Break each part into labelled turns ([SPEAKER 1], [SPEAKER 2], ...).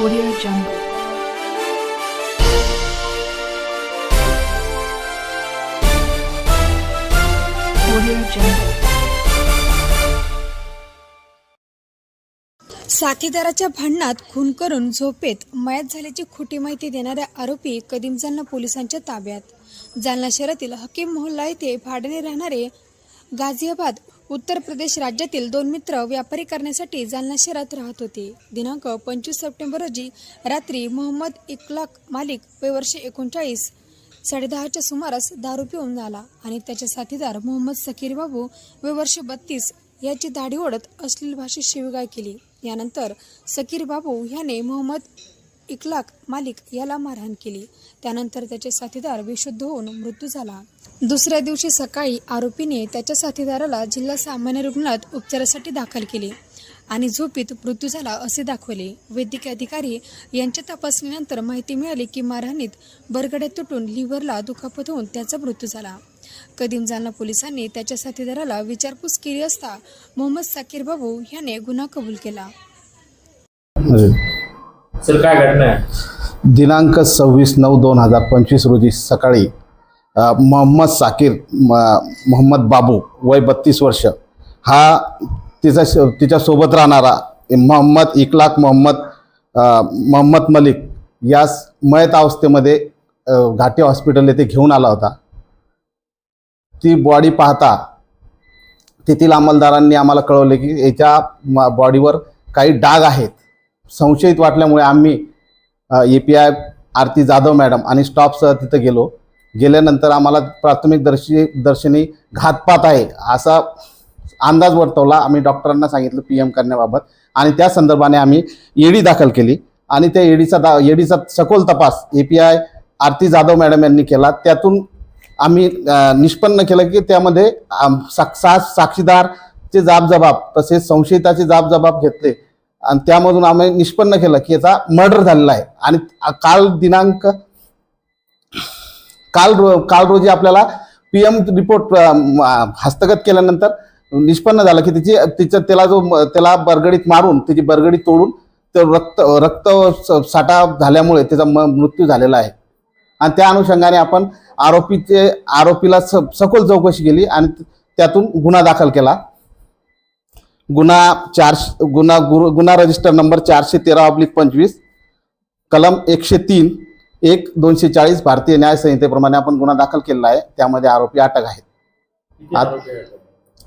[SPEAKER 1] Audio Jungle.
[SPEAKER 2] साथीदाराच्या भांडणात खून करून झोपेत मयत झाल्याची खोटी माहिती देणाऱ्या आरोपी कदीम जालना पोलिसांच्या ताब्यात जालना शहरातील हकीम मोहल्ला येथे भाड्याने राहणारे गाझियाबाद उत्तर प्रदेश राज्यातील दोन मित्र व्यापारी करण्यासाठी जालना शहरात राहत होते. दिनांक पंचवीस सप्टेंबर रोजी रात्री मोहम्मद इकलाक मालिक वय वर्ष एकोणचाळीस साडेदहाच्या सुमारास दारू पिऊन झाला आणि त्याचे साथीदार मोहम्मद सकीर बाबू वय वर्ष बत्तीस याची दाढी ओढत अश्लील भाषेत शिवगाय केली. यानंतर सकीर बाबू ह्याने मोहम्मद इकलाक मालिक याला मारहाण केली. त्यानंतर त्याचे साथीदार विशुद्ध होऊन मृत्यू झाला. दुसऱ्या दिवशी सकाळी आरोपीने त्याच्या साथीदाराला जिल्हा सामान्य रुग्णालयात उपचारासाठी दाखल केले आणि झोपीत मृत्यू झाला असे दाखवले. वैद्यकीय अधिकारी यांच्या तपासणीनंतर माहिती मिळाली की मारहाणीत बरगड्या तुटून लिव्हरला दुखापत होऊन त्याचा मृत्यू झाला. कदीम जालना पोलिसांनी त्याच्या साथीदाराला विचारपूस केली असता मोहम्मद साकीर बाबू याने गुन्हा कबूल केला.
[SPEAKER 3] सर काय घटना आहे?
[SPEAKER 4] दिनांक सव्वीस नऊ दोन हजार पंचवीस रोजी सकाळी अ, मोहम्मद साकीर म मोहम्मद बाबू वय बत्तीस वर्ष हा तिचा तिच्यासोबत राहणारा मोहम्मद इकलाक मोहम्मद अ, मोहम्मद मलिक यास मयत अवस्थेमध्ये अ, घाटी हॉस्पिटल येथे घेऊन आला होता. ती बॉडी पाहता तेथील अंमलदारांनी आम्हाला कळवले की याच्या म- बॉडीवर काही डाग आहेत. संशयित वाटल्यामुळे आम्ही A P I Aarti Jadhav madam आणि स्टॉफसह तिथं गेलो. गेल्यानंतर आम्हाला प्राथमिक दर्शी दर्शनी घातपात आहे असा अंदाज वर्तवला. आम्ही डॉक्टरांना सांगितलं पी एम करण्याबाबत आणि त्या संदर्भाने आम्ही ईडी दाखल केली आणि त्या एडीचा दा एडीचा सखोल तपास A P I Aarti Jadhav madam यांनी केला. त्यातून आम्ही निष्पन्न केलं की त्यामध्ये साक्षीदारचे जाबजबाब तसेच संशयिताचे जाबजबाब घेतले. आणि त्यामधून आम्ही निष्पन्न केलं की याचा मर्डर झालेला आहे. आणि काल दिनांक काल रो काल रोजी आपल्याला पी एम रिपोर्ट हस्तगत केल्यानंतर निष्पन्न झालं की तिची तिचं त्याला जो म- त्याला बरगडीत मारून त्याची बरगडी तोडून ते रक्त रक्त स- साठा झाल्यामुळे त्याचा म मृत्यू झालेला आहे. आणि त्या अनुषंगाने आपण आरोपीचे आरोपीला स सखोल चौकशी केली आणि त्यातून गुन्हा दाखल केला. गुन्हा चारशे गुन्हा गुरु गुन्हा रजिस्टर नंबर चारशे तेरा ऑब्लिक पंचवीस कलम एकशे तीन एक दोनशे चाळीस भारतीय न्याय संहितेप्रमाणे आपण गुन्हा दाखल केलेला आहे. त्यामध्ये आरोपी अटक
[SPEAKER 3] आहेत?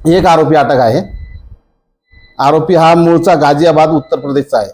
[SPEAKER 4] एक आरोपी अटक आहे. आरोपी हा मूळचा गाझियाबाद उत्तर प्रदेशचा आहे.